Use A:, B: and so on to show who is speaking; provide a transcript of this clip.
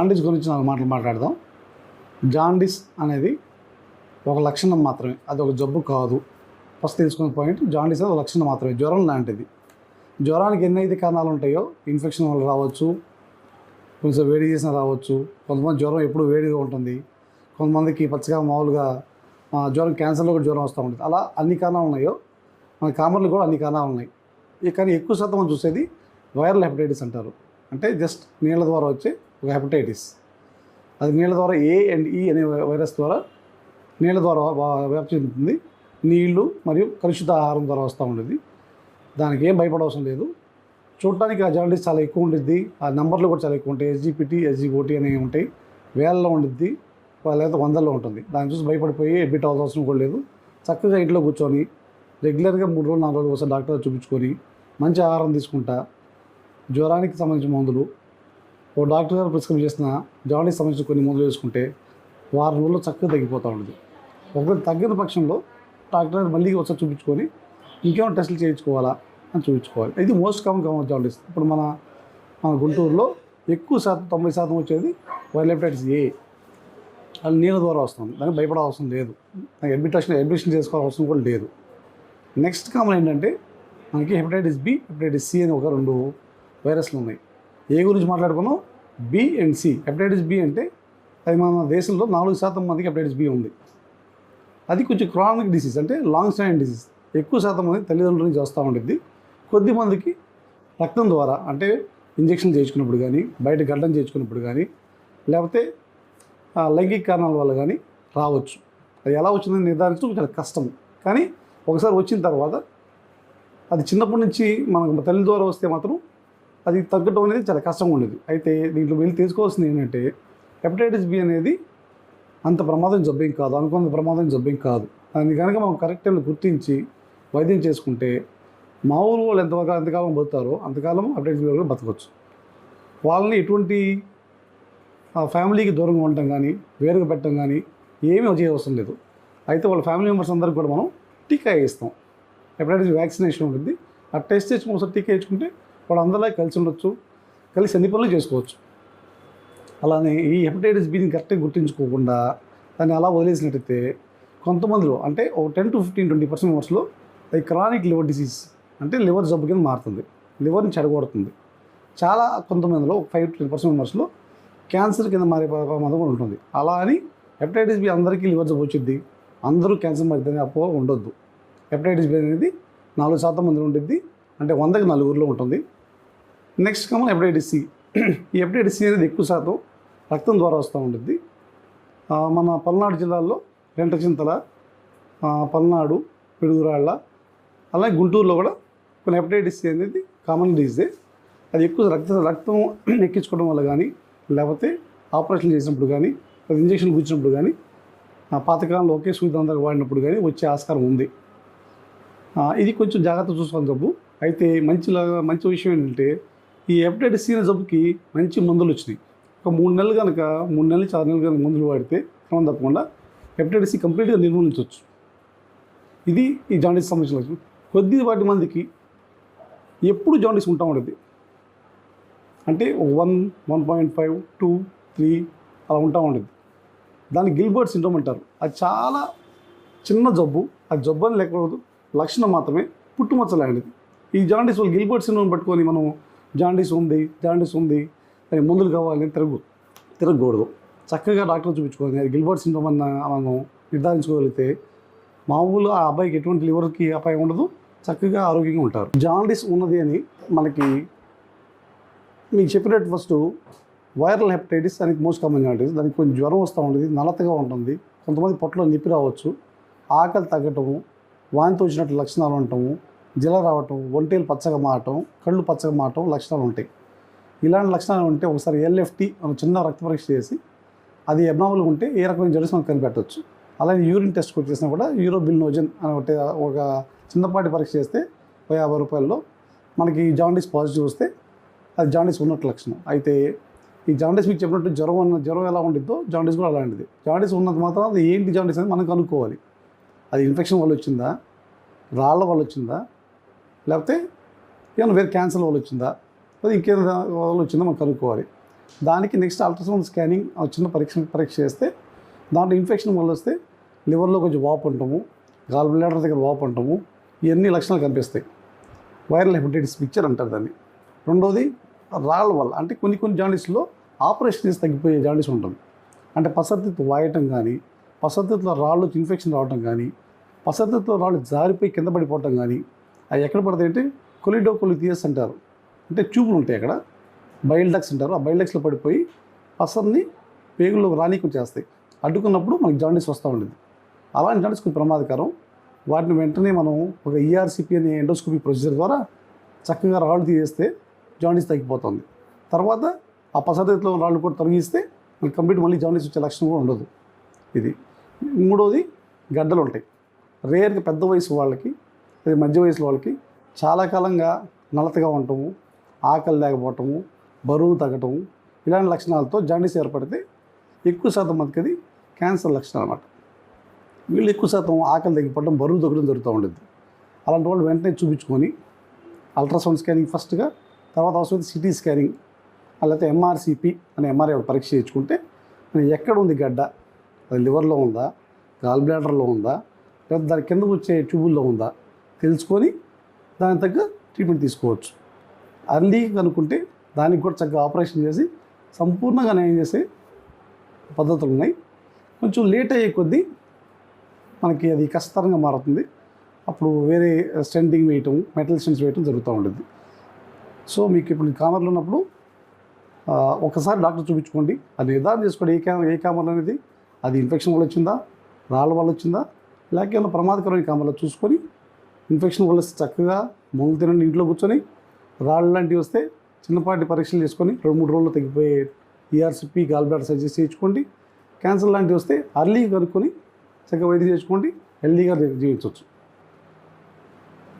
A: Jaundice గురించి నాలుగు మాటలు మాట్లాడదాం. జాండీస్ అనేది ఒక లక్షణం మాత్రమే. అది ఒక జబ్బు కాదు. ఫస్ట్ తెలుసుకున్న పాయింట్ జాండీస్ అనేది ఒక లక్షణం మాత్రమే. జ్వరం లాంటిది. జ్వరానికి ఎన్నైతే కారణాలు ఉంటాయో ఇన్ఫెక్షన్ వల్ల రావచ్చు కొంచెం వేడి చేసిన రావచ్చు. కొంతమంది జ్వరం ఎప్పుడు వేడిగా ఉంటుంది. కొంతమందికి పచ్చగా మామూలుగా జ్వరం క్యాన్సర్లో కూడా జ్వరం వస్తూ ఉంటుంది. అలా అన్ని కారణాలు ఉన్నాయో మన కామర్లు కూడా అన్ని కారణాలు ఉన్నాయి. కానీ ఎక్కువ శాతం మనం చూసేది వైరల్ హెపటైటిస్ అంటారు. అంటే జస్ట్ నీళ్ళ ద్వారా వచ్చే ఒక హెపటైటిస్ అది నీళ్ళ ద్వారా ఏ అండ్ ఈ e అనే వైరస్ ద్వారా నీళ్ళ ద్వారా వ్యాప్తి చెందుతుంది. నీళ్ళు మరియు కలుషిత ఆహారం ద్వారా వస్తూ ఉంటుంది దానికి ఏం భయపడవసరం లేదు. చూడటానికి ఆ జర్నలిస్ట్ చాలా ఎక్కువ ఉంటుంది ఆ నెంబర్లు కూడా చాలా ఎక్కువ ఉంటాయి. ఎస్జీపీటీ ఎస్జీఓటీ అనేవి ఉంటాయి. వేలలో ఉండిద్ది. లేకపోతే వందల్లో ఉంటుంది. దాన్ని చూసి భయపడిపోయి ఎడ్మిట్ అవ్వాల్సిన అవసరం కూడా లేదు. చక్కగా ఇంట్లో కూర్చొని రెగ్యులర్గా మూడు రోజులు నాలుగు రోజులు ఒకసారి డాక్టర్ చూపించుకొని మంచి ఆహారం తీసుకుంటా. జ్వరానికి సంబంధించిన మందులు ఓ డాక్టర్ గారు ప్రిస్క్రైబ్ చేసిన జాండీస్ సంబంధించిన కొన్ని మందులు వేసుకుంటే వారం రోజుల్లో చక్కగా తగ్గిపోతూ ఉంటుంది ఒకవేళ తగ్గిన పక్షంలో డాక్టర్ గారు మళ్ళీ ఒకసారి చూపించుకొని ఇంకేమైనా టెస్టులు చేయించుకోవాలా అని చూపించుకోవాలి. ఇది మోస్ట్ కామన్ కామన్ జాండీస్. ఇప్పుడు మన మన గుంటూరులో ఎక్కువ శాతం తొంభై శాతం వచ్చేది వైరల్ హెపటైటిస్ ఏ. అది నీళ్ళ ద్వారా వస్తుంది. దానికి భయపడ అవసరం లేదు అడ్మిటేషన్ అడ్మిషన్ చేసుకోవాల్సిన అవసరం కూడా లేదు. నెక్స్ట్ కామన్ ఏంటంటే మనకి హెపటైటిస్ బి హెపటైటిస్ సి అని ఒక రెండు వైరస్లు ఉన్నాయి. ఏ గురించి మాట్లాడుకున్నాం? B and C hepatitis B అంటే అది మన దేశంలో నాలుగు శాతం మందికి హెపటైటిస్ బి ఉంది. అది కొంచెం క్రానిక్ డిసీజ్ అంటే లాంగ్ స్టాండింగ్ డిసీజ్ ఎక్కువ శాతం మంది తల్లిదండ్రుల నుంచి వస్తూ ఉంటుంది కొద్ది మందికి రక్తం ద్వారా అంటే ఇంజక్షన్ చేయించుకున్నప్పుడు కానీ బయట గడ్డం చేయించుకున్నప్పుడు కానీ లేకపోతే లైంగిక కారణాల వల్ల కానీ రావచ్చు. అది ఎలా వచ్చిందని నిర్ధారించడం చాలా కష్టం. కానీ ఒకసారి వచ్చిన తర్వాత అది చిన్నప్పటి నుంచి మనకు తల్లి ద్వారా వస్తే మాత్రం అది తగ్గడం అనేది చాలా కష్టంగా ఉండేది. అయితే దీంట్లో వెళ్ళి తెలుసుకోవాల్సింది ఏంటంటే హెపటైటిస్ బి అనేది అంత ప్రమాదం జబ్బేం కాదు అనుకున్న ప్రమాదం జబ్బేం కాదు. దాన్ని కనుక మనం కరెక్ట్ టైంలో గుర్తించి వైద్యం చేసుకుంటే మా ఊరు వాళ్ళు ఎంతవరకు ఎంతకాలం బతుతారో అంతకాలం హెపటైటిస్ బి వాళ్ళు బతకవచ్చు వాళ్ళని ఎటువంటి ఆ ఫ్యామిలీకి దూరంగా ఉండటం కానీ వేరుగా పెట్టడం కానీ ఏమీ చేయవసరం లేదు. అయితే వాళ్ళ ఫ్యామిలీ మెంబర్స్ అందరికి కూడా మనం టీకా వేయిస్తాం. హెపటైటిస్ వ్యాక్సినేషన్ ఉంటుంది. ఆ టెస్ట్ చేసి ఒకసారి టీకా వేసుకుంటే వాళ్ళందరిలా కలిసి ఉండొచ్చు కలిసి అన్ని పనులు చేసుకోవచ్చు. అలానే ఈ హెపటైటిస్ బిని కరెక్ట్గా గుర్తించుకోకుండా దాన్ని అలా వదిలేసినట్టయితే కొంతమందిలో అంటే ఒక ten to fifteen twenty percent మెంబర్స్లో అది క్రానిక్ లివర్ డిసీజ్ అంటే లివర్ జబ్బు కింద మారుతుంది. లివర్ని చెడగొడుతుంది. చాలా కొంతమందిలో ఫైవ్ టెన్ పర్సెంట్ మెంబర్స్లో క్యాన్సర్ కింద మారే ప్రమాదం కూడా ఉంటుంది. అలా అని హెపటైటిస్ బి అందరికీ లివర్ జబ్బు వచ్చింది అందరూ క్యాన్సర్ మారుతుంది అపోహ ఉండొద్దు. హెపటైటిస్ బి అనేది నాలుగు శాతం మంది ఉంటుంది అంటే వందకి నలుగురిలో ఉంటుంది. Next common hepatitis C. ఈ హెపటైటిస్ సి అనేది ఎక్కువ శాతం రక్తం ద్వారా వస్తూ ఉంటుంది మన పల్నాడు జిల్లాల్లో రెంటచింతల పల్నాడు పిడుగురాళ్ళ అలాగే గుంటూరులో కూడా కొన్ని హెపటైటిస్ సి అనేది కామన్ డిజీజే అది ఎక్కువ రక్త రక్తం ఎక్కించుకోవడం వల్ల కానీ లేకపోతే ఆపరేషన్ చేసినప్పుడు కానీ లేదా ఇంజక్షన్ కూర్చున్నప్పుడు కానీ పాతకాలంలో ఒకే సూది వాడినప్పుడు కానీ వచ్చే ఆస్కారం ఉంది. ఇది కొంచెం జాగ్రత్త చూసుకోవాలి జబ్బు. అయితే మంచి మంచి విషయం ఏంటంటే ఈ హెపటైటిస్ సి జబ్బుకి మంచి మందులు వచ్చినాయి. ఒక మూడు నెలలు కనుక మూడు నెలలు నుంచి ఆరు నెలలు కనుక మందులు వాడితే క్రమం తప్పకుండా హెపటైటిస్ సి కంప్లీట్గా నిర్మూలించవచ్చు. ఇది ఈ జాండీస్ సంబంధించిన లక్షణం. కొద్దిపాటి మందికి ఎప్పుడు జాండీస్ ఉంటా ఉండేది. అంటే one one point five two three అలా ఉంటా ఉంటుంది దాన్ని గిల్బర్ట్ సిండ్రోమ్ అంటారు. అది చాలా చిన్న జబ్బు. ఆ జబ్బు అని లేకపోతే లక్షణం మాత్రమే పుట్టుమచ్చలాంటిది ఈ జాండీస్ వాళ్ళు గిల్బర్ట్ సిండ్రోమ్ పట్టుకొని మనం జాండీస్ ఉంది జాండీస్ ఉంది అని మందులు కావాలని తిరగ తిరగకూడదు. చక్కగా డాక్టర్ చూపించుకొని అది గిల్బర్ట్ సిండ్రోమ్ అన్న మనం నిర్ధారించుకోగలిగితే మామూలు ఆ అబ్బాయికి ఎటువంటి లివర్కి అపాయం ఉండదు చక్కగా ఆరోగ్యంగా ఉంటారు. జాండీస్ ఉన్నది అని మనకి మీకు చెప్పినట్టు ఫస్ట్ వైరల్ హెపటైటిస్ దానికి మోస్ట్ కామన్ జాండీస్ దానికి కొంచెం జ్వరం వస్తూ ఉంటుంది నలతగా ఉంటుంది కొంతమంది పొట్టలో నిప్పి రావచ్చు ఆకలి తగ్గటము వాంతి వచ్చినట్టు లక్షణాలు ఉండటము జల రావటం ఒంటేలు పచ్చగా మారటం కళ్ళు పచ్చగా మారటం లక్షణాలు ఉంటాయి. ఇలాంటి లక్షణాలు ఉంటే ఒకసారి ఎల్ఎఫ్టీ అని చిన్న రక్త పరీక్ష చేసి అది ఎబ్నామల్ ఉంటే ఏ రకమైన జలుసు మనం కనిపెట్టవచ్చు అలాగే యూరిన్ టెస్ట్ కూడా చేసినా కూడా యూరోబిల్నోజన్ అని ఒకటి ఒక చిన్నపాటి పరీక్ష చేస్తే ఒక యాభై రూపాయల్లో మనకి జాండీస్ పాజిటివ్ వస్తే అది జాండీస్ ఉన్నట్టు లక్షణం. అయితే ఈ జాండీస్ మీకు చెప్పినట్టు జ్వరం ఉన్న జ్వరం ఎలా ఉండిద్దో జాండీస్ కూడా అలాంటిది. జాండీస్ ఉన్నంత మాత్రం అది ఏంటి జాండీస్ అనేది మనం కనుక్కోవాలి అది ఇన్ఫెక్షన్ వల్ల వచ్చిందా? రాళ్ళ వల్ల వచ్చిందా? లేకపోతే ఏమైనా వేరే క్యాన్సర్ వల్ల వచ్చిందా? లేదా ఇంకేమైనా వల్ల వచ్చిందా మనం కనుక్కోవాలి. దానికి నెక్స్ట్ అల్ట్రాసౌండ్ స్కానింగ్ ఆ చిన్న పరీక్ష పరీక్ష చేస్తే దాంట్లో ఇన్ఫెక్షన్ వల్ల వస్తే లివర్లో కొంచెం వాపు ఉంటాము గాల్ బ్లాడర్ దగ్గర వాపు ఉంటాము ఇవన్నీ లక్షణాలు కనిపిస్తాయి. వైరల్ హెపటైటిస్ పిక్చర్ అంటారు దాన్ని. రెండోది రాళ్ళ వల్ల అంటే కొన్ని కొన్ని జాండీస్లో ఆపరేషన్ చేసి తగ్గిపోయే జాండీస్ ఉంటుంది అంటే పసర్తితో వాయటం కానీ పసర్తితో రాళ్ళు ఇన్ఫెక్షన్ రావటం కానీ పసర్తితో రాళ్ళు జారిపోయి కింద పడిపోవటం కానీ అవి ఎక్కడ పడతాయి అంటే కొలిడోకొలిథియస్ అంటారు. అంటే ట్యూబులు ఉంటాయి అక్కడ. బైల్డక్స్ అంటారు. ఆ బైల్డక్స్లో పడిపోయి పసర్ని పేగుల్లో రానీకి చేస్తాయి. అడ్డుకున్నప్పుడు మనకి జాండీస్ వస్తూ ఉండేది అలాంటి జాండీస్ కొంచెం ప్రమాదకరం. వాటిని వెంటనే మనం ఒక E ఈఆర్సిపి అనే ఎండోస్కోపీ ప్రొసీజర్ ద్వారా చక్కగా రాళ్ళు తీసేస్తే జాండీస్ తగ్గిపోతుంది. తర్వాత ఆ పసరిలో రాళ్ళు కూడా తొలగిస్తే మనకి కంప్లీట్ మళ్ళీ జాండీస్ వచ్చే లక్షణం కూడా ఉండదు. ఇది మూడోది గడ్డలు ఉంటాయి రేర్గా పెద్ద వయసు వాళ్ళకి లేదా మధ్య వయసు వాళ్ళకి చాలా కాలంగా నలతగా ఉండటము ఆకలి లేకపోవటము బరువు తగ్గటము ఇలాంటి లక్షణాలతో జాండీస్ ఏర్పడితే ఎక్కువ శాతం మందికి అది క్యాన్సర్ లక్షణం అన్నమాట. వీళ్ళు ఎక్కువ శాతం ఆకలి తగ్గిపోవడం బరువు తగ్గడం జరుగుతూ ఉండేది అలాంటి వాళ్ళు వెంటనే చూపించుకొని అల్ట్రాసౌండ్ స్కానింగ్ ఫస్ట్గా తర్వాత అవసరమైతే సిటీ స్కానింగ్ లేకపోతే ఎంఆర్సిపి అనే ఎంఆర్ఐ పరీక్ష చేయించుకుంటే ఎక్కడ ఉంది గడ్డ? అది లివర్లో ఉందా? గాల్ బ్లాడర్లో ఉందా? లేదా దాని కిందకు వచ్చే ట్యూబుల్లో ఉందా? తెలుసుకొని దానికి తగ్గ ట్రీట్మెంట్ తీసుకోవచ్చు. అర్లీ కనుక్కుంటే దానికి కూడా చక్కగా ఆపరేషన్ చేసి సంపూర్ణంగా నయం చేసే పద్ధతులు ఉన్నాయి. కొంచెం లేట్ అయ్యే కొద్దీ మనకి అది కష్టతరంగా మారుతుంది. అప్పుడు వేరే స్టెండింగ్ వేయటం మెటల్ స్టెంట్స్ వేయటం జరుగుతూ ఉంటుంది. సో మీకు ఇప్పుడు కామర్లో ఉన్నప్పుడు ఒకసారి డాక్టర్ చూపించుకోండి. అది నిర్ధారణ చేసుకోండి. ఏ కామర్ ఏ కామర్ అనేది? అది ఇన్ఫెక్షన్ వల్ల వచ్చిందా? రాళ్ళ వల్ల వచ్చిందా? లేక ఏమైనా ప్రమాదకరమైన కామర్లో చూసుకొని ఇన్ఫెక్షన్ వల్ల చక్కగా మందులు తినండి ఇంట్లో కూర్చొని రాళ్ళు లాంటివి వస్తే చిన్నపాటి పరీక్షలు చేసుకొని రెండు మూడు రోజుల్లో తగ్గిపోయే ఈఆర్సిపి గాల్ బ్లాడర్ సర్జరీ చేయించుకోండి. క్యాన్సర్ లాంటివి వస్తే అర్లీ కనుక్కొని చక్కగా వైద్యం చేసుకోండి హెల్దీగా జీవించవచ్చు.